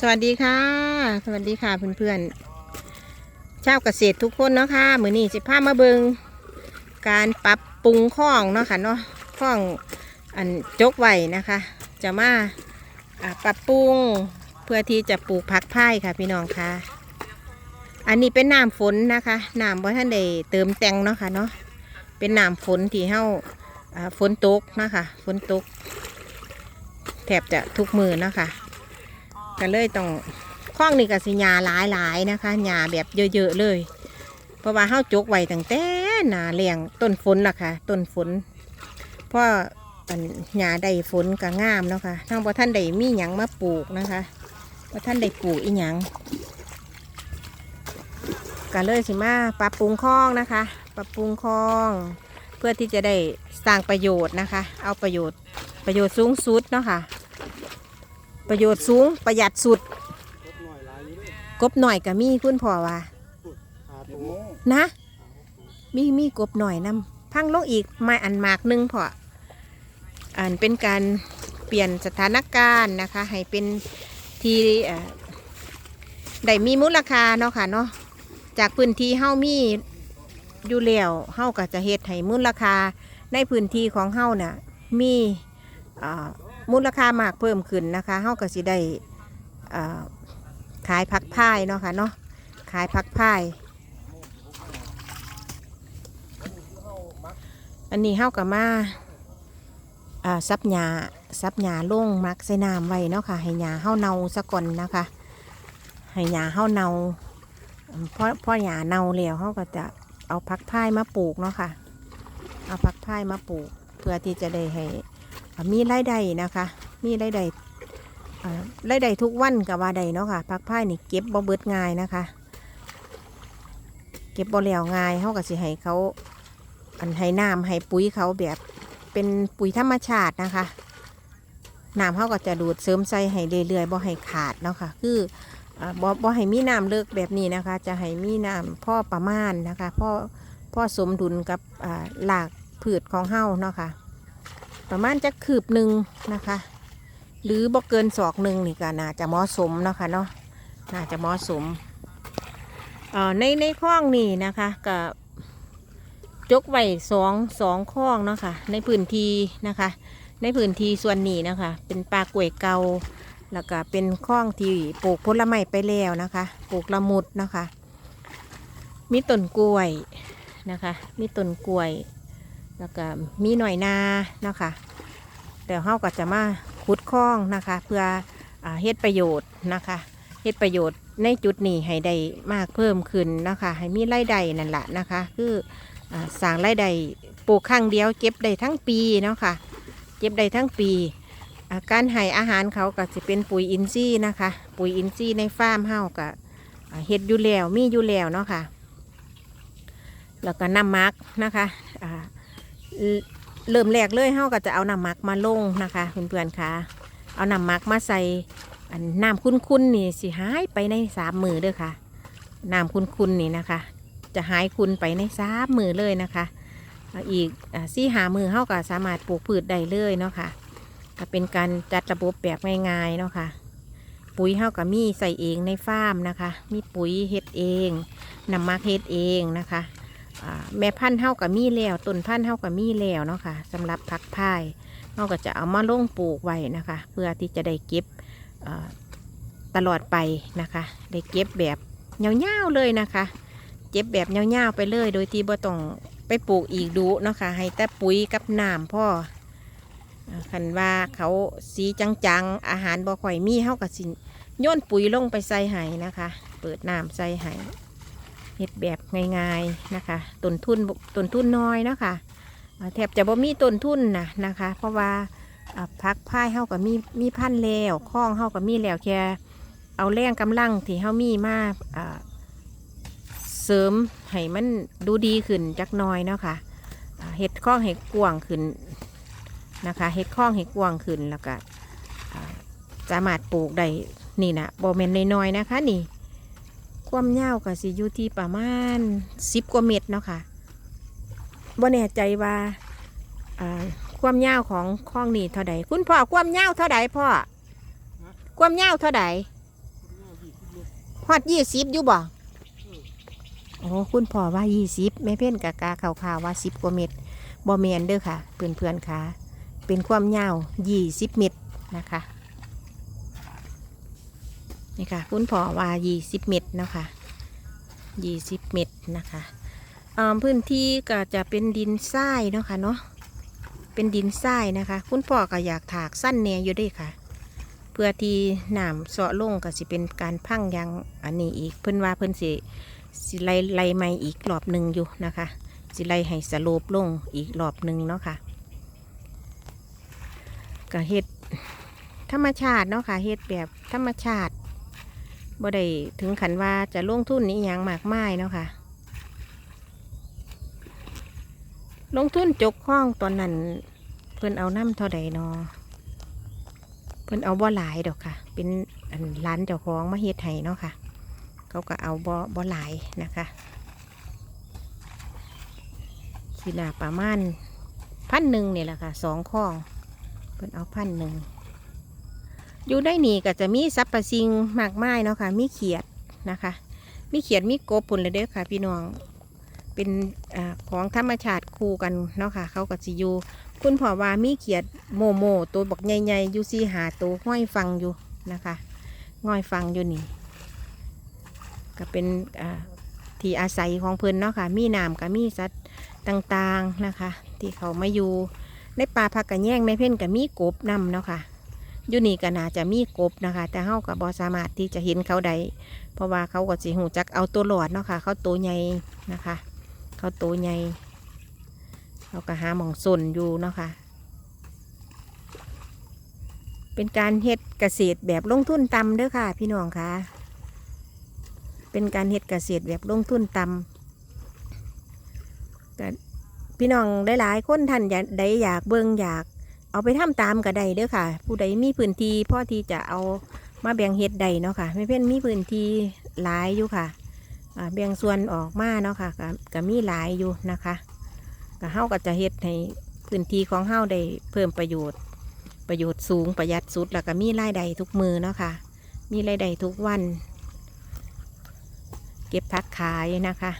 สวัสดีค่ะ สวัสดีค่ะเพื่อนๆชาวเกษตรทุกคนเนาะค่ะมือนี้สิพามาเบิงการปรับปรุงข้องเนาะค่ะเนาะข้องอันจกไว้นะคะ จะมาปรับปรุงเพื่อที่จะปลูกผักไผ่ค่ะพี่น้องค่ะ อันนี้เป็นน้ำฝนนะคะน้ำบ่ท่านได้เติมแต่งเนาะค่ะเนาะเป็นน้ำฝนที่เฮาอ่าฝนตกนะคะฝนตกแทบจะทุกมือเนาะค่ะ ก็เลยต้องข้องนี่ก็สิหญ้าหลายๆนะคะหญ้าแบบเยอะๆเลย เพราะว่าเฮาจกไว้ตั้งแต่หนาเลี้ยงต้นฝนล่ะค่ะต้นฝนเพราะอันหญ้าได้ฝนก็งามเนาะค่ะทั้งบ่ท่านได้มีหยังมาปลูกนะคะบ่ท่านได้ปลูกอีหยังก็เลยสิมาปรับปรุงคลองนะคะ ปรับปรุงคลอง เพื่อที่จะได้สร้างประโยชน์นะคะ เอาประโยชน์ประโยชน์สูงสุดเนาะค่ะ ประโยชน์สูงประหยัดสุด กบหน่อยก็มีคุณพ่อว่า นะ มีมีกบหน่อยนำพังลงอีกไม้อันมากหนึงพออันเป็นการเปลี่ยนสถานการณ์นะคะ ให้เป็นที่ได้มีมูลค่าเนาะค่ะเนาะจากพื้นที่เฮ้ามีอยู่แล้วเฮ้าก็จะเฮ็ดให้มูลค่าในพื้นที่ของเฮ้าน่ะมีอ่า มูลค่ามากเพิ่มขึ้นนะคะเฮาก็สิได้ขายผักพายเนาะค่ะเนาะขายผักพาย อันนี้เฮากับมาซับหญ้าซับหญ้าลงมักใส่น้ำไว้เนาะค่ะให้หญ้าเฮาเน่าซะก่อนนะคะให้หญ้าเฮาเน่าเพราะเพราะหญ้าเน่าแล้วเฮาก็จะเอาผักพายมาปลูกเนาะค่ะ เอาผักพายมาปลูก เพื่อที่จะได้ให้ มีรายได้นะคะ มีรายได้อ่ารายได้ทุกวันกับว่าใดเนาะค่ะผักพานี่เก็บบ่เบิดง่ายนะคะ เก็บบ่แล้วง่ายเฮาก็สิให้เขาอันให้น้ำให้ปุ๋ยเขาแบบเป็นปุ๋ยธรรมชาตินะคะน้ำเขาก็จะดูดเสริมใส่ให้เรื่อยๆบ่ให้ขาดเนาะค่ะคือบ่บ่ให้มีน้ำเลิกแบบนี้นะคะ จะให้มีน้ำพ่อประมาณนะคะพ่อพ่อสมดุลกับหลากพืชของเฮาเนาะค่ะ ประมาณจะคืบหนึ่งนะคะ หรือบ่เกินศอกหนึ่งนี่ก็น่าจะเหมาะสมเนาะค่ะเนาะน่าจะเหมาะสมในในคลองนี่นะคะกับจกไว้สองสองข้องเนาะค่ะในพื้นที่นะคะ ในพื้นที่ส่วนนี้นะคะ เป็นปลากล้วยเกาแล้วก็เป็นข้องที่ปลูกผลไม้ไปแล้วนะคะ ปลูกละมุดนะคะ มีต้นกล้วยนะคะ มีต้นกล้วย แล้วก็มีหน่อยนานะคะเดี๋ยวเฮาก็จะมาขุดคลองนะคะ เพื่ออเฮ็ดประโยชน์นะคะเฮ็ดประโยชน์ในจุดนี้ให้ได้มากเพิ่มขึ้นนะคะ ให้มีรายได้นั่นแหละนะคะ คืออสร้างรายได้ปลูกครั้งเดียวเก็บได้ทั้งปีเนาะค่ะเก็บได้ทั้งปีาการให้อาหารเขาก็จะเป็นปุ๋ยอินทรีย์นะคะ ปุ๋ยอินทรีย์ในฟาร์มเฮาก็อ่าเฮ็ดอยู่แล้วมีอยู่แล้วเนาะค่ะแล้วก็น้ำมักนะคะ เริ่มแรกเลยเฮาก็จะเอาน้ำหมักมาลงนะคะเพื่อนๆค่ะ เอาน้ำหมักมาใส่อันน้ำคุ้นๆนี่สิหายไปในสามมือเด้อค่ะน้ำคุ้นๆนี่นะคะ จะหายคุณไปในสามมือเลยนะคะอีกสี่หามือเขาก็สามารถปลูกพืชได้เลยเนาะค่ะก็เป็นการจัดระบบแบบง่ายๆเนาะค่ะปุ๋ยเขาก็มีใส่เองในฟาร์มนะคะ มีปุ๋ยเฮ็ดเองน้ำมาเฮ็ดเองนะคะ แม่พันธุ์เฮาก็มีแล้วต้นพันธุ์เฮาก็มีแล้วเนาะค่ะสำหรับผักพายเฮาก็จะเอามาลงปลูกไว้นะคะ เพื่อที่จะได้เก็บตลอดไปนะคะ ได้เก็บแบบยาๆเลยนะคะเจ็บแบบยาๆไปเลย โดยที่บ่ต้องไปปลูกอีกดูเนาะค่ะให้แต่ปุ๋ยกับน้ำพ่อคันว่าเขาสีจังๆ อาหารบ่ค่อยมีเฮาก็สิโยนปุ๋ยลงไปใส่ไห้นะคะ เปิดน้ำใส่ไห้ เฮ็ดแบบง่ายๆนะคะต้นทุนต้นทุนน้อยเนาะคะอ่าแทบจะบ่มีต้นทุนนะนะคะ เพราะว่าพักพายเฮาก็มีมีพันแล้วคล้องเฮาก็มีแล้วแค่เอาแรงกำลังที่เฮามีมาเสริมให้มันดูดีขึ้นจักน้อยเนาะค่ะอ่าเห็ดข้องเห็ดกวางขึ้นนะคะเห็ดข้องเห็ดกวางขึ้นแล้วก็สามารถปลูกได้นี่นะบเมนน้อยๆนะคะนี่ ความยาวก็สิอยู่ที่ประมาณสิบกว่าเมตรเนาะค่ะบ่แน่ใจว่าความยาวของข้องนี่เท่าใดคุณพ่อความยาวเท่าใดพ่อความยาวเท่าใดฮอดยี่สิบอยู่บ่โอ้คุณพ่อว่ายี่สิบแม่เพ่นกะกาข่าวข่าวว่าสิบกว่าเม็ดบ่แมนเด้อค่ะเพื่อนเพื่อนๆค่ะ เป็นความยาวยี่สิบเม็ดนะคะ นี่ค่ะคุณพ่อว่ายี่สิบเม็ดนะคะยี่สิบเม็ดนะคะพื้นที่ก็จะเป็นดินทรายเนาะค่ะเนาะเป็นดินทรายนะคะ คุณพ่อก็อยากถากสั้นแน่อยู่ด้วยค่ะ เพื่อที่น้ำเสาะลงก็สิเป็นการพังยางอันนี้อีกเพิ่นว่าเพิ่นสิสิไล่ไล่ใหม่อีกรอบหนึ่งอยู่นะคะ สิไล่ให้สโลปลงอีกรอบหนึ่งเนาะค่ะก็เฮ็ดธรรมชาติเนาะค่ะเฮ็ดแบบธรรมชาติ บ่ได้ถึงขันว่าจะลงทุนนี้ยังมากมายเนาะค่ะ ลงทุนจกห้องตอนนั้น เพิ่นเอาน้ำเท่าใดเนาะเพิ่นเอาบ่หลายดอกค่ะ เป็นอันร้านเจ้าของมาเฮ็ดให้เนาะค่ะ เขาก็เอาบ่บ่หลายนะคะสินาประมาณพันหนึ่งเนี่ยแหละค่ะสองข้องเพิ่นเอาพันหนึ่ง อยู่ได้นี่ก็จะมีซับประซิงมากมายเนาะค่ะ มีเขียดนะคะ มีเขียดมีกบปุ่นเลยเด้อค่ะ พี่น้อง เป็นอของธรรมชาติคู่กันเนาะค่ะ เขาก็สิอยู่ คุณพ่อว่ามีเขียดโมโมตัวบักใหญ่ๆอยู่ซีหาตัวห้อยฟังอยู่นะคะง่อยฟังอยู่นี่ ก็เป็นที่อาศัยของเพิ่นเนาะค่ะ มีน้ำกับมีสัตว์ต่างๆนะคะ ที่เขามาอยู่ในป่าพักกระแยงในเพ่นกับมีกบนำเนาะค่ะ อยู่นี่ก็น่าจะมีกบนะคะ แต่เฮากับบอสามารถที่จะเห็นเขาได้เพราะว่าเขาก็สิหูจักเอาตัวหลอดเนาะค่ะ เขาตัวใหญ่นะคะ เขาตัวใหญ่เราก็หาหมองสนอยู่เนาะค่ะ เป็นการเฮ็ดเกษตรแบบลงทุนต่ำเด้อค่ะ พี่น้องค่ะ เป็นการเฮ็ดเกษตรแบบลงทุนต่ำพี่น้องหลายๆคนท่านอยากใดอยากเบิ่งอยาก เอาไปทำตามก็ได้เด้อค่ะ ผู้ใดมีพื้นที่พอที่จะเอามาแบ่งเฮ็ดใดเนาะค่ะไม่เพ่นมีพื้นที่หลายอยู่ค่ะแบ่งส่วนออกมาเนาะค่ะก็ก็มีหลายอยู่นะคะก็เฮาก็จะเฮ็ดให้พื้นที่ของเฮาได้เพิ่มประโยชน์ ประโยชน์สูงประหยัดสุดแล้วก็มีรายได้ทุกมือเนาะค่ะ มีรายได้ทุกวัน เก็บพักขายนะคะ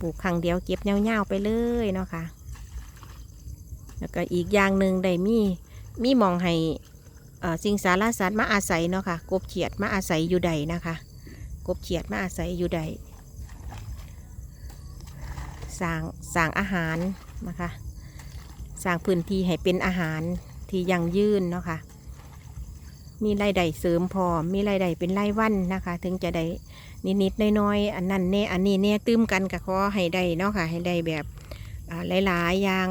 ปลูกครั้งเดียวเก็บเงาๆไปเลยเนาะค่ะ แล้วก็อีกอย่างหนึ่งได้มีมีมองให้สิ่งสารสัตว์มาอาศัยเนาะค่ะกบเขียดมาอาศัยอยู่ใดนะคะ กบเขียดมาอาศัยอยู่ใดสร้างสร้างอาหารนะคะสร้างพื้นที่ให้เป็นอาหารที่ยั่งยืนเนาะค่ะมีรายได้เสริมพอมีรายได้เป็นรายวันนะคะ ถึงจะได้นิดๆน้อยๆอันนั้นแน่อันนี้แน่ตื้มกันก็ขอให้ได้เนาะค่ะให้ได้แบบอ่าหลายๆอย่าง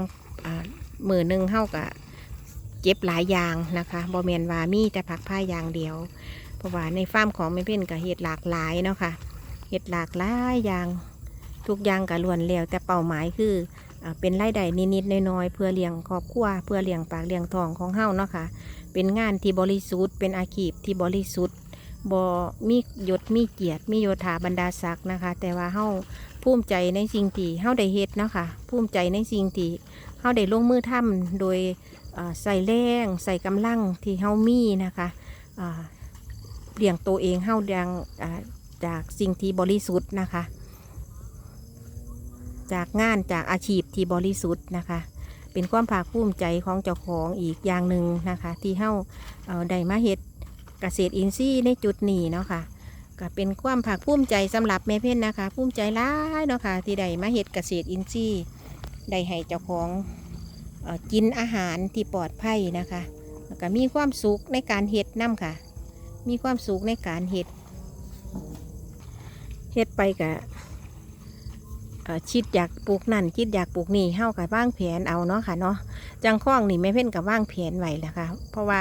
อ มือหนึ่งเท่ากับเก็บหลายอย่างนะคะบอแมนวามีแต่ผักผ้าอย่างเดียว เพราะว่าในฟาร์มของแม่เพ่นกับเห็ดหลากหลายเนาะค่ะเห็ดหลากหลายอย่างทุกอย่างก็ล้วนแล้วแต่เป้าหมายคือเป็นไรายได้นิดๆน้อยๆเพื่อเลี้ยงครอบครัวเพื่อเลี้ยงปากเลี้ยงทองของเฮ้าเนาะค่ะ เป็นงานที่บริสุทธิ์เป็นอาชีพที่บริสุทธิ์บ่มียศมีเกียรติมีโยธาบรรดาศักดิ์นะคะ แต่ว่าเฮ้าภูมิใจในสิ่งที่เฮ้าได้เฮ็ดเนาะค่ะภูมิใจในสิ่งที่ เฮาได้ลงมือทำโดยใส่แรงใส่กำลังที่เฮามีนะคะเลี้ยงตัวเองเฮาดังจากสิ่งที่บริสุทธิ์นะคะ จากงานจากอาชีพที่บริสุทธิ์นะคะ เป็นความภาคภูมิใจของเจ้าของอีกอย่างหนึ่งนะคะ ที่เฮาได้มาเฮ็ดเกษตรอินทรีย์ในจุดนี้เนาะค่ะก็เป็นความภาคภูมิใจสำหรับแม่เพ่นนะคะ ภูมิใจหลายเนาะค่ะที่ได้มาเฮ็ดเกษตรอินทรีย์ ได้ให้เจ้าของกินอาหารที่ปลอดภัยนะคะแล้วก็มีความสุขในการเฮ็ดน้ำค่ะ มีความสุขในการเฮ็ดเฮ็ดไปกับเอ่อคิดอยากปลูกนั่นคิดอยากปลูกนี่เฮากับว่างแผนเอาเนาะค่ะเนาะจังข้องนี่แม่เพ่นกับว่างแผนไว้แล้วค่ะ เพราะว่า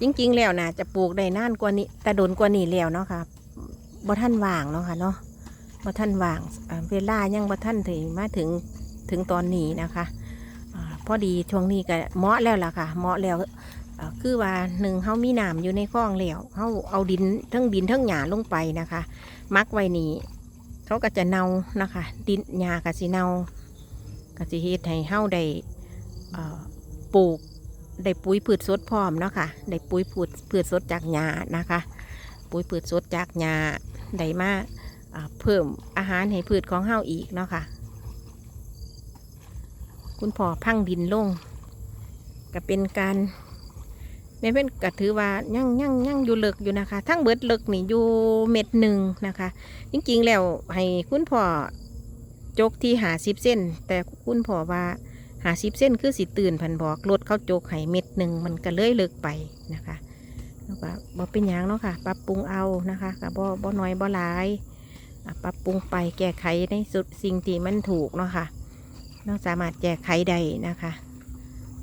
จริงๆแล้วนะจะปลูกได้นานกว่านี้แต่โดนกว่านี้แล้วเนาะค่ะบ่ท่านว่างเนาะค่ะเนาะบ่ท่านว่างเวลายังบ่ท่านถึงมาถึง ถึงตอนนี้นะคะอพอดีช่วงนี้ก็เหมาะแล้วล่ะค่ะเหมาะแล้วคือว่าหนึ่งเฮามีหน้ำอยู่ในคลองแล้วเฮาเอาดินทั้งดินทั้งหญ้าลงไปนะคะ มักไว้นี่เขาก็จะเนานะคะ ดินหญ้าก็สิเนาก็สิเฮ็ดให้เฮาได้ปลูกได้ปุ๋ยพืชสดพร้อมเนาะค่ะได้ปุ๋ยพืชพืชสดจากหญ้านะคะ ปุ๋ยพืชสดจากหญ้าได้มาเพิ่มอาหารให้พืชของเฮาอีกเนาะค่ะ คุณพ่อพังดินลงก็เป็นการแม่เพื่อนก็ถือว่ายั่งยั่งยั่งอยู่เลิกอยู่นะคะ ทั้งเบิดเลิกนี่อยู่เม็ดหนึ่งนะคะ จริงๆแล้วให้คุณพ่อจกที่หาสิบเส้น แต่คุณพ่อว่าหาสิบเส้นคือสิตื่นพันบอกรถเข้าจกให้เม็ดหนึ่งมันก็เลยเลิกไปนะคะแล้วก็บ่เป็นหยังเนาะค่ะ ปรับปรุงเอานะคะกับบ่บ่น้อยบ่หลาย ปรับปรุงไปแก้ไขในสุดสิ่งที่มันถูกเนาะค่ะ เราสามารถแก้ไข่ได้นะคะ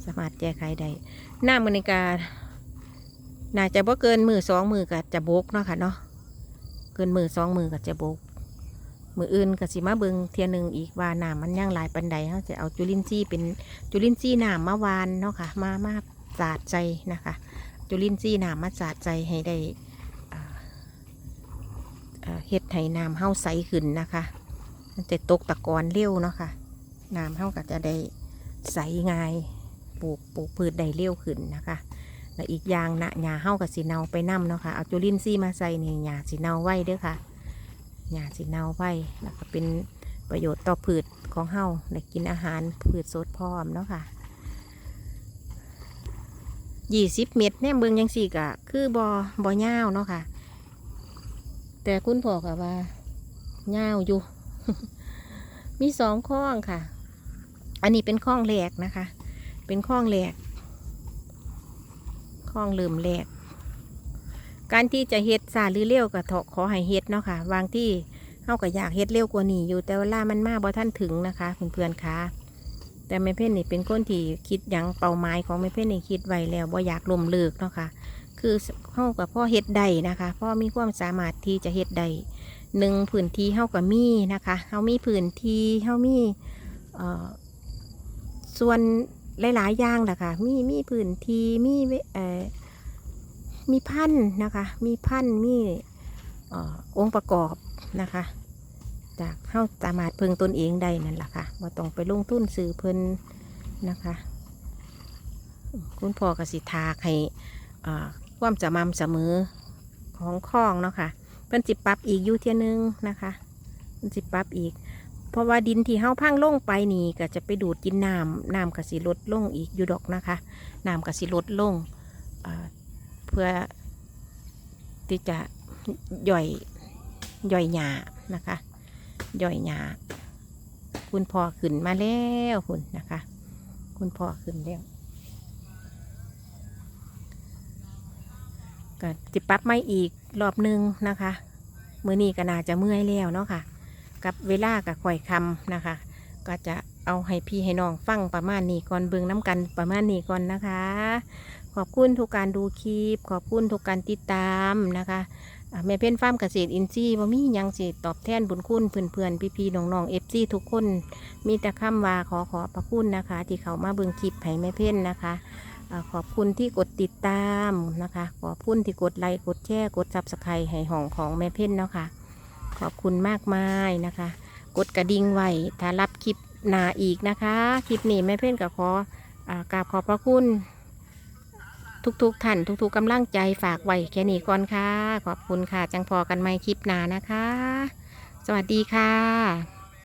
สามารถแก้ไข่ได้หน้ามันในกาน่าจะบ่เกินมือสองมือก็จะบกเนาะค่ะเนาะเกินมือสองมือก็จะบกมืออื่นก็สิมาเบิงเทียนหนึ่งอีกว่าน้ำมันย่างหลายปันใดเขาจะเอาจุลินทรีย์เป็นจุลินทรีย์น้ำมาวานเนาะค่ะมามาสาดใจนะคะ จุลินทรีย์น้ำมาสาดใจให้ได้เฮ็ดให้น้ำเฮาใสขึ้นนะคะมันจะตกตะกอนเร็วเนาะค่ะ น้ำเฮาก็จะได้ใสง่ายปลูกปลูกพืชได้เร็วขึ้นนะคะและอีกอย่างนะหญ้าเฮากับสีเนาไปนํเนาะค่ะเอาจุลินทรีย์มาใส่ในหญ้าสีเนาไว้เด้อค่ะหญ้าสีเนาไว้แล้วก็เป็นประโยชน์ต่อพืชของเฮาได้กินอาหารพืชสดพร้อมเนาะค่ะยี่สิบเม็ดเนี่ยเบืองยังสี่กะคือบอบอเง่าวเนาะค่ะ แต่คุณพ่อกับว่าเง่าอยู่ มีสองข้องค่ะ อันนี้เป็นข้องแรกนะคะ เป็นข้องแรกข้องลืมแรกการที่จะเฮ็ดซาหรือเร็วก็ขอขอให้เฮ็ดเนาะค่ะวางที่เฮาก็อยากเฮ็ดเร็วกว่านี้อยู่แต่เวลามันมาบ่ท่านถึงนะคะเพื่อนๆคะแต่แม่เพ่นนี่เป็นคนที่คิดยังเป้าหมายของแม่เพ่นนี่คิดไว้แล้วบ่อยากล้มเลิกเนาะค่ะคือเฮากับพ่อเฮ็ดได้นะคะพ่อมีความสามารถที่จะเฮ็ดได้หนึ่งพื้นที่เฮากับมีนะคะเฮามีพื้นที่เฮามีเอ่อ ส่วนหลายๆอย่างแหละค่ะ มีมีพื้นที่มีเอ่อมีพันนะคะ มีพันมีเอ่อองค์ประกอบนะคะ จากเฮาสามารถเพึงตนเองได้นั่นแหละค่ะบ่ต้องไปลงทุนซื้อเพิ่นนะคะ คุณพ่อกสิทาให้อ่าความสม่ำเสมอของคลองเนาะค่ะเพิ่นสิปรับอีกอยู่เทียนึงนะคะเพิ่นสิปรับอีก เพราะว่าดินที่เฮาพังลงไปนี่ก็จะไปดูดกินน้ำน้ำกสิลดลงอีกอยู่ดอกนะคะน้ำกสิลดลงอ่าเพื่อที่จะย่อยย่อยหญ้านะคะย่อยหญ้าคุณพ่อขึ้นมาแล้วคุณนะคะ คุณพ่อขึ้นแล้วก็จิปรับไม่อีกรอบนึงนะคะ มือนี้ก็น่าจะเมื่อยแล้วเนาะค่ะ กับเวลากับข่อยคำนะคะ ก็จะเอาให้พี่ให้น้องฟังประมาณนี้ก่อนเบิ่งน้ำกันประมาณนี้ก่อนนะคะ ขอบคุณทุกการดูคลิป ขอบคุณทุกการติดตามนะคะแม่เพ่นฟาร์มเกษตรอินทรีย์ว่ามียังสิตอบแทนบุญคุณเพื่อนๆพี่ๆน้องๆเอฟซีทุกคน มีแต่คำว่าขอขอบพระคุณนะคะ ที่เขามาเบิ่งคลิปให้แม่เพ่นนะคะขอบคุณที่กดติดตามนะคะ ขอบคุณที่กดไลค์กดแชร์กดซับสไครต์ให้ห้องของแม่เพ่นเนาะค่ะ ขอบคุณมากมายนะคะ กดกระดิ่งไว้ถ้ารับคลิปหนาอีกนะคะ คลิปนี้แม่เพื่อนกับขออกราบขอบพระคุณทุกๆท่านทุกๆกำลังใจฝากไว้แค่นี้ก่อนค่ะ ขอบคุณค่ะ จังพอกันไหมคลิปหนานะคะ สวัสดีค่ะ